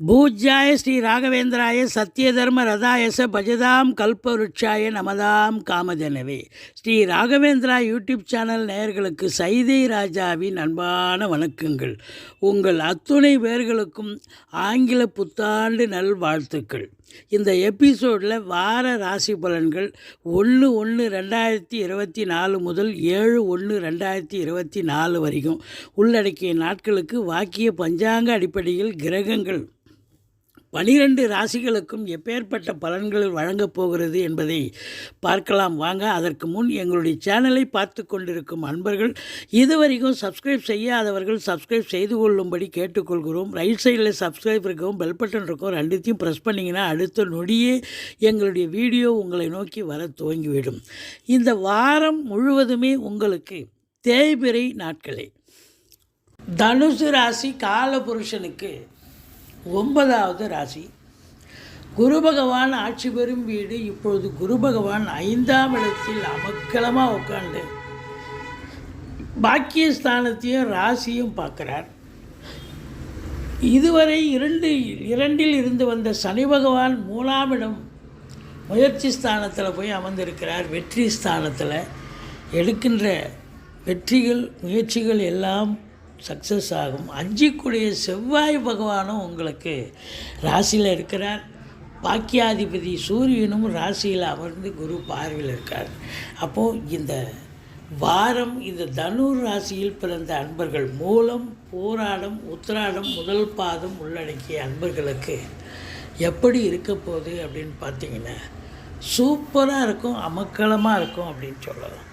பூஜ்யாய ஸ்ரீ ராகவேந்திராய சத்யதர்ம ரதாயச பஜதாம் கல்பவருட்சாய நமதாம் காமதனவே. ஸ்ரீ ராகவேந்திரா யூடியூப் சேனல் நேயர்களுக்கு சைதை ராஜாவின் அன்பான வணக்கங்கள். உங்கள் அத்துணை பேர்களுக்கும் ஆங்கில புத்தாண்டு நல்வாழ்த்துக்கள். இந்த எபிசோடில் வார ராசி பலன்கள் ஒன்று ஒன்று ரெண்டாயிரத்தி இருபத்தி நாலு முதல் ஏழு ஒன்று ரெண்டாயிரத்தி இருபத்தி நாலு வரைக்கும். உள்ளடக்கிய நாட்களுக்கு வாக்கிய பஞ்சாங்க அடிப்படையில் கிரகங்கள் பனிரெண்டு ராசிகளுக்கும் எப்பேற்பட்ட பலன்கள் வழங்கப் போகிறது என்பதை பார்க்கலாம். வாங்க அதற்கு முன் எங்களுடைய சேனலை பார்த்து கொண்டிருக்கும் அன்பர்கள் இதுவரைக்கும் சப்ஸ்கிரைப் செய்யாதவர்கள் சப்ஸ்கிரைப் செய்து கொள்ளும்படி கேட்டுக்கொள்கிறோம். ரைட் சைடில் சப்ஸ்கிரைப் இருக்கவும் பெல் பட்டன் இருக்கும் ரெண்டுத்தையும் ப்ரெஸ் பண்ணிங்கன்னா அடுத்த நொடியே எங்களுடைய வீடியோ உங்களை நோக்கி வர துவங்கிவிடும். இந்த வாரம் முழுவதுமே உங்களுக்கு தேய்பிறை நாட்களே. தனுசு ராசி காலபுருஷனுக்கு ஒன்பதாவது ராசி. குரு பகவான் ஆட்சி பெறும் வீடு இப்பொழுது குரு பகவான் ஐந்தாம் இடத்தில் அமக்கலமாக உட்காந்து பாக்கியஸ்தானத்தையும் ராசியும் பார்க்குறார். இதுவரை இரண்டு இரண்டில் இருந்து வந்த சனி பகவான் மூணாம் இடம் முயற்சி ஸ்தானத்தில் போய் அமர்ந்திருக்கிறார். வெற்றி ஸ்தானத்தில் எடுக்கின்ற வெற்றிகள் முயற்சிகள் எல்லாம் சக்ஸஸ் ஆகும். அஞ்சிக்குடைய செவ்வாய் பகவானும் உங்களுக்கு ராசியில் இருக்கிறார். பாக்கியாதிபதி சூரியனும் ராசியில் அமர்ந்து குரு பார்வையில் இருக்கார். அப்போது இந்த வாரம் இந்த தனுர் ராசியில் பிறந்த அன்பர்கள் மூலம் போராடம் உத்திராடம் முதல் பாதம் உள்ளடக்கிய அன்பர்களுக்கு எப்படி இருக்க போகுது அப்படின்னு பார்த்தீங்கன்னா சூப்பராக இருக்கும் அமக்களமாக இருக்கும் அப்படின்னு சொல்லலாம்.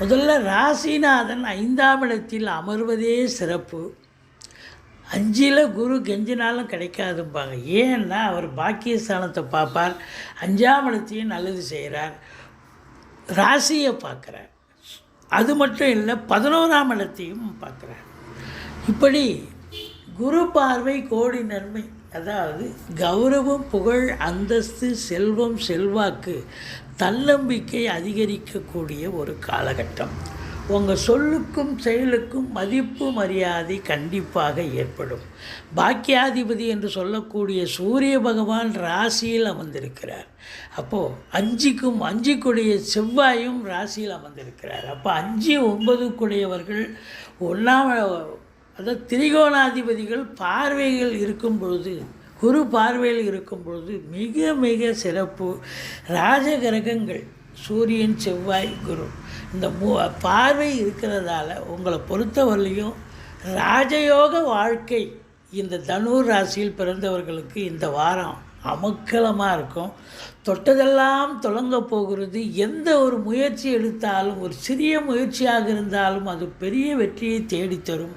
முதல்ல ராசிநாதன் ஐந்தாம் இடத்தில் அமர்வதே சிறப்பு. அஞ்சில் குரு கெஞ்சினாலும் கிடைக்காதும்பாங்க. ஏன்னா அவர் பாக்கியஸ்தானத்தை பார்ப்பார். அஞ்சாம் இடத்தையும் நல்லது செய்கிறார். ராசியை பார்க்குறார். அது மட்டும் இல்லை பதினோராம் இடத்தையும் பார்க்குறார். இப்படி குரு பார்வை கோடி நன்மை. அதாவது கௌரவம் புகழ் அந்தஸ்து செல்வம் செல்வாக்கு தன்னம்பிக்கை அதிகரிக்கக்கூடிய ஒரு காலகட்டம். உங்கள் சொல்லுக்கும் செயலுக்கும் மதிப்பு மரியாதை கண்டிப்பாக ஏற்படும். பாக்கியாதிபதி என்று சொல்லக்கூடிய சூரிய பகவான் ராசியில் அமர்ந்திருக்கிறார். அப்போது அஞ்சுக்கும் அஞ்சுக்குடைய செவ்வாயும் ராசியில் அமர்ந்திருக்கிறார். அப்போ அஞ்சு ஒன்பதுக்குடையவர்கள் ஒன்றாம் அதாவது திரிகோணாதிபதிகள் பார்வைகள் இருக்கும் பொழுது குரு பார்வையில் இருக்கும் பொழுது மிக மிக சிறப்பு. ராஜகிரகங்கள் சூரியன் செவ்வாய் குரு. இந்த மூ பார்வை இருக்கிறதால உங்களை பொறுத்தவரையிலையும் ராஜயோக வாழ்க்கை இந்த தனுர் ராசியில் பிறந்தவர்களுக்கு இந்த வாரம் அமக்கலமாக இருக்கும். தொட்டதெல்லாம் தொடங்க போகிறது. எந்த ஒரு முயற்சி எடுத்தாலும் ஒரு சிறிய முயற்சியாக இருந்தாலும் அது பெரிய வெற்றியை தேடித்தரும்.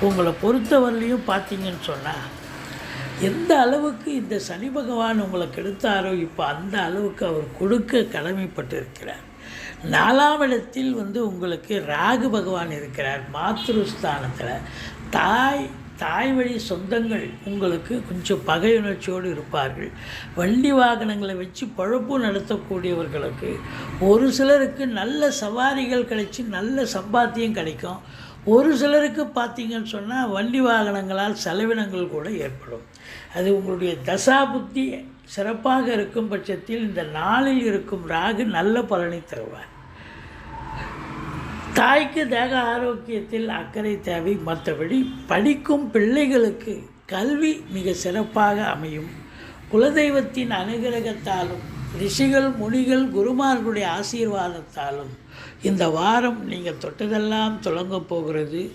உங்களை பொறுத்தவரையிலையும் பார்த்தீங்கன்னு சொன்னால் எந்த அளவுக்கு இந்த சனி பகவான் உங்களை கெடுத்தாரோ இப்போ அந்த அளவுக்கு அவர் கொடுக்க கடமைப்பட்டு இருக்கிறார் நாலாம் இடத்தில் வந்து உங்களுக்கு ராகு பகவான் இருக்கிறார் மாத்ருஸ்தானத்தில். தாய் தாய் வழி சொந்தங்கள் உங்களுக்கு கொஞ்சம் பகையுணர்ச்சியோடு இருப்பார்கள். வண்டி வாகனங்களை வச்சு பழப்பு நடத்தக்கூடியவர்களுக்கு ஒரு சிலருக்கு நல்ல சவாரிகள் கிடைச்சி நல்ல சம்பாத்தியம் கிடைக்கும். ஒரு சிலருக்கு பார்த்தீங்கன்னு சொன்னால் வண்டி வாகனங்களால் செலவினங்கள் கூட ஏற்படும். அது உங்களுடைய தசா புத்தி சிறப்பாக இருக்கும் பட்சத்தில் இந்த நாளில் இருக்கும் ராகு நல்ல பலனை தருவார். தாய்க்கு தேக ஆரோக்கியத்தில் அக்கறை தேவை. மற்றபடி படிக்கும் பிள்ளைகளுக்கு கல்வி மிக சிறப்பாக அமையும். குலதெய்வத்தின் அனுகிரகத்தாலும் ரிஷிகள் முனிகள் குருமார்களுடைய ஆசீர்வாதத்தாலும் இந்த வாரம் நீங்கள் தொட்டதெல்லாம் தொடங்க போகிறது.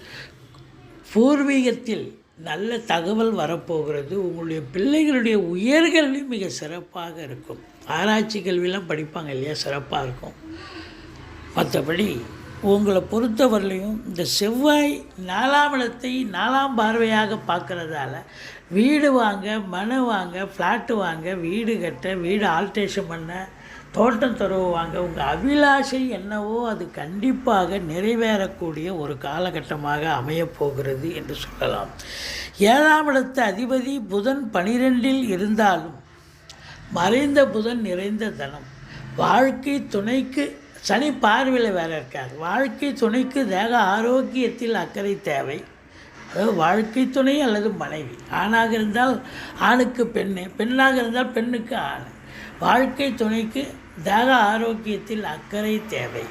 பூர்வீகத்தில் நல்ல தகவல் வரப்போகிறது. உங்களுடைய பிள்ளைகளுடைய உயர்கல்வி மிக சிறப்பாக இருக்கும். ஆராய்ச்சி கல்வியெலாம் படிப்பாங்க இல்லையா? சிறப்பாக இருக்கும். மற்றபடி உங்களை பொறுத்தவரையிலையும் இந்த செவ்வாய் நாலாம் இடத்தை நாலாம் பார்வையாக பார்க்குறதால வீடு வாங்க மனை வாங்க ஃப்ளாட்டு வாங்க வீடு கட்ட வீடு ஆல்ட்ரேஷன் பண்ண தோட்டம் தருவாங்க. உங்கள் அபிலாஷை என்னவோ அது கண்டிப்பாக நிறைவேறக்கூடிய ஒரு காலகட்டமாக அமையப் போகிறது என்று சொல்லலாம். ஏழாம் இடத்த அதிபதி புதன் பனிரெண்டில் இருந்தாலும் மறைந்த புதன் நிறைந்த தனம். வாழ்க்கை துணைக்கு சனி பார்வையில் வேற இருக்கார். வாழ்க்கை துணைக்கு தேக ஆரோக்கியத்தில் அக்கறை தேவை. அதாவது வாழ்க்கை துணை அல்லது மனைவி. ஆணாக இருந்தால் ஆணுக்கு பெண்ணு பெண்ணாக இருந்தால் பெண்ணுக்கு ஆண். வாழ்க்கை துணைக்கு தேக ஆரோக்கியத்தில் அக்கறை தேவை.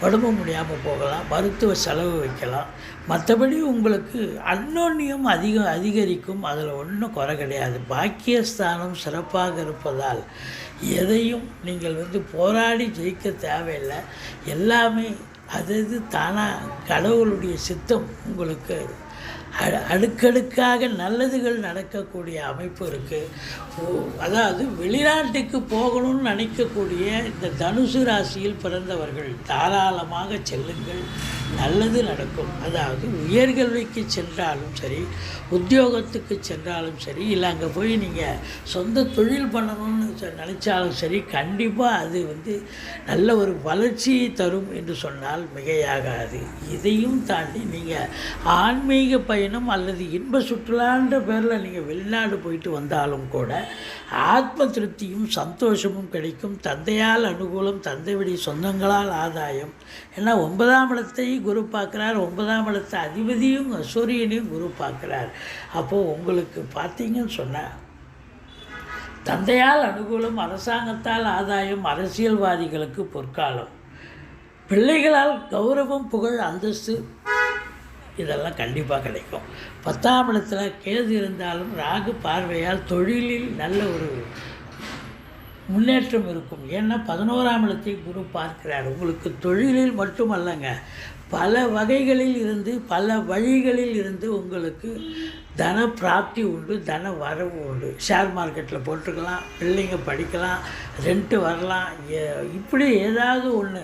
உடம்பு முடியாமல் போகலாம் மருத்துவ செலவு வைக்கலாம். மற்றபடி உங்களுக்கு அன்னோன்யம் அதிகம் அதிகரிக்கும். அதில் ஒன்றும் குறை கிடையாது. பாக்கியஸ்தானம் சிறப்பாக இருப்பதால் எதையும் நீங்கள் வந்து போராடி ஜெயிக்க தேவையில்லை. எல்லாமே அது அது தானாக கடவுளுடைய சித்தம் உங்களுக்கு அடுக்கடுக்காக நல்லதுகள் நடக்கக்கூடிய அமைப்பு இருக்குது அதாவது வெளிநாட்டுக்கு போகணும்னு நினைக்கக்கூடிய இந்த தனுசு ராசியில் பிறந்தவர்கள் தாராளமாக செல்லுங்கள். நல்லது நடக்கும். அதாவது உயர்கல்விக்கு சென்றாலும் சரி உத்தியோகத்துக்கு சென்றாலும் சரி இல்லை அங்கே போய் நீங்கள் சொந்த தொழில் பண்ணணும்னு நினச்சாலும் சரி கண்டிப்பாக அது வந்து நல்ல ஒரு வளர்ச்சியை தரும் என்று சொன்னால் மிகையாகாது. இதையும் தாண்டி நீங்கள் ஆன்மீக பயணம் அல்லது இன்ப சுற்றுலான்ற பேரில் நீங்கள் வெளிநாடு போயிட்டு வந்தாலும் கூட ஆத்ம திருப்தியும் சந்தோஷமும் கிடைக்கும். தந்தையால் அனுகூலம் தந்தை வழி சொந்தங்களால் ஆதாயம். ஏன்னா ஒன்பதாம் இடத்தை குரு பார்க்குறார். ஒன்பதாம் இடத்தை அதிபதியும் சூரியனையும் குரு பார்க்குறார். அப்போது உங்களுக்கு பார்த்தீங்கன்னு சொன்னால் தந்தையால் அனுகூலம் அரசாங்கத்தால் ஆதாயம் அரசியல்வாதிகளுக்கு பொற்காலம். பிள்ளைகளால் கௌரவம் புகழ் அந்தஸ்து இதெல்லாம் கண்டிப்பாக கிடைக்கும். பத்தாம் இடத்துல கேது இருந்தாலும் ராகு பார்வையால் தொழிலில் நல்ல ஒரு முன்னேற்றம் இருக்கும். ஏன்னா பதினோராம் இடத்தை குரு பார்க்கிறார். உங்களுக்கு தொழிலில் மட்டுமல்லங்க. பல வகைகளில் இருந்து பல வழிகளில் இருந்து உங்களுக்கு தன பிராப்தி உண்டு தன வரவு உண்டு. ஷேர் மார்க்கெட்டில் போட்டுக்கலாம் பிள்ளைங்க படிக்கலாம் ரெண்ட்டு வரலாம். இப்படி ஏதாவது ஒன்று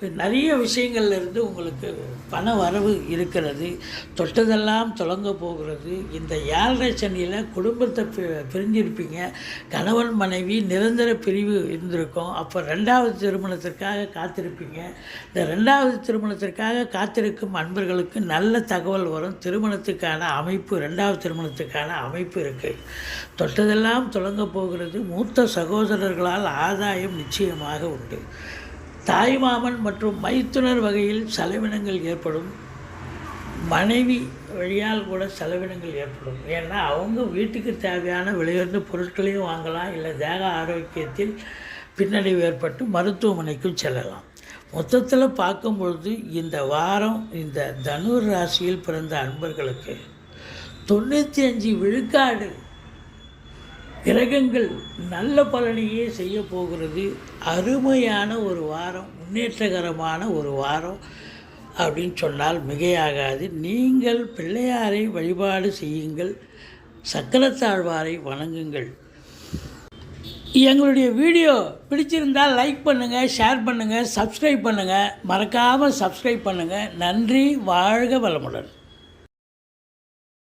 நிறைய விஷயங்கள்ல இருந்து உங்களுக்கு பண வரவு இருக்கிறது. தொட்டதெல்லாம் தொடங்க போகிறது. இந்த ஏழரை சனியில் குடும்பத்தை பி- பிரிஞ்சிருப்பீங்க. கணவன் மனைவி நிரந்தர பிரிவு இருந்திருக்கும். அப்போ ரெண்டாவது திருமணத்திற்காக காத்திருப்பீங்க. இந்த ரெண்டாவது திருமணத்திற்காக காத்திருக்கும் அன்பர்களுக்கு நல்ல தகவல் வரும். திருமணத்துக்கான அமைப்பு ரெண்டாவது திருமணத்துக்கான அமைப்பு இருக்குது தொட்டதெல்லாம் தொடங்க போகிறது மூத்த சகோதரர்களால் ஆதாயம் நிச்சயமாக உண்டு. தாய்மாமன் மற்றும் மைத்துனர் வகையில் செலவினங்கள் ஏற்படும். மனைவி வழியால் கூட செலவினங்கள் ஏற்படும். ஏன்னா அவங்க வீட்டுக்கு தேவையான விலையுயர்ந்த பொருட்களையும் வாங்கலாம் இல்லை தேக ஆரோக்கியத்தில் பின்னடைவு ஏற்பட்டு மருத்துவமனைக்கும் செல்லலாம். மொத்தத்தில் பார்க்கும் பொழுது இந்த வாரம் இந்த தனுர் ராசியில் பிறந்த அன்பர்களுக்கு தொண்ணூற்றி அஞ்சு விழுக்காடு கிரகங்கள் நல்ல பலனையே செய்ய போகிறது. அருமையான ஒரு வாரம் முன்னேற்றகரமான ஒரு வாரம் அப்படின்னு சொன்னால் மிகையாகாது. நீங்கள் பிள்ளையாரை வழிபாடு செய்யுங்கள். சக்கரத்தாழ்வாரை வணங்குங்கள். எங்களுடைய வீடியோ பிடிச்சிருந்தால் லைக் பண்ணுங்கள் ஷேர் பண்ணுங்கள் சப்ஸ்கிரைப் பண்ணுங்கள் மறக்காமல் சப்ஸ்கிரைப் பண்ணுங்கள் நன்றி வாழ்க வளமுடன்.